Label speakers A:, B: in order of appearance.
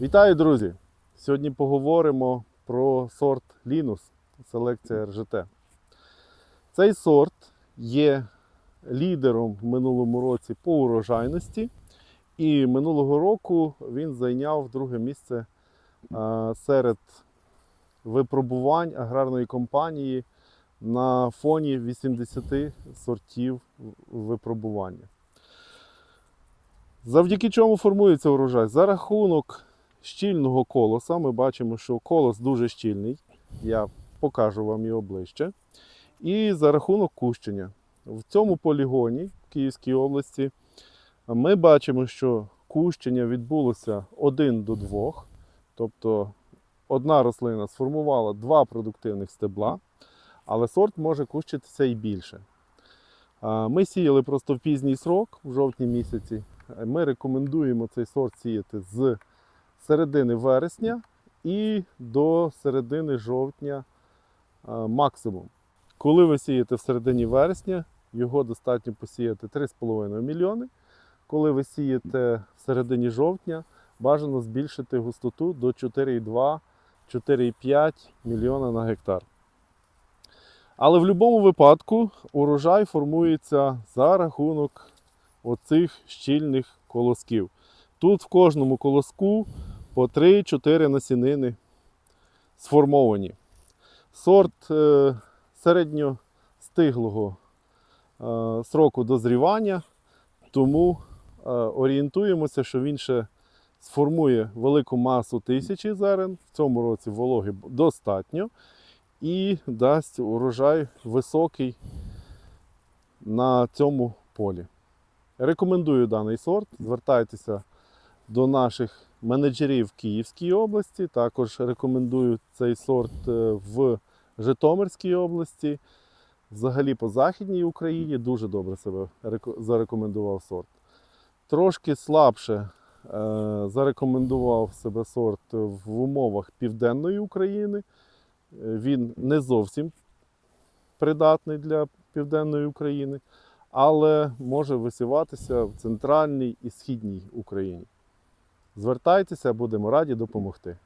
A: Вітаю, друзі! Сьогодні поговоримо про сорт Linus, селекція РЖТ. Цей сорт є лідером в минулому році по урожайності, і минулого року він зайняв друге місце серед випробувань аграрної компанії на фоні 80 сортів випробування. Завдяки чому формується урожай? За рахунок щільного колоса. Ми бачимо, що колос дуже щільний. Я покажу вам його ближче. І за рахунок кущення. В цьому полігоні в Київській області ми бачимо, що кущення відбулося 1 до 2. Тобто одна рослина сформувала два продуктивних стебла, але сорт може кущитися і більше. Ми сіяли просто в пізній срок, в жовтні місяці. Ми рекомендуємо цей сорт сіяти з середини вересня і до середини жовтня максимум. Коли ви сієте в середині вересня, його достатньо посіяти 3,5 мільйони. Коли ви сієте в середині жовтня, бажано збільшити густоту до 4,2-4,5 мільйона на гектар. Але в будь-якому випадку урожай формується за рахунок оцих щільних колосків. Тут в кожному колоску по 3-4 насінини сформовані. Сорт е, середньостиглого е, сроку дозрівання, тому е, орієнтуємося, що він ще сформує велику масу тисячі зерен. В цьому році вологи достатньо і дасть урожай високий на цьому полі. Рекомендую даний сорт. Звертайтеся до наших менеджерів Київській області. Також рекомендую цей сорт е, в Житомирській області. Взагалі по Західній Україні дуже добре себе зарекомендував сорт. Трошки слабше е, зарекомендував себе сорт в умовах Південної України. Він не зовсім придатний для Південної України, але може висіватися в центральній і східній Україні. Звертайтеся, будемо раді допомогти.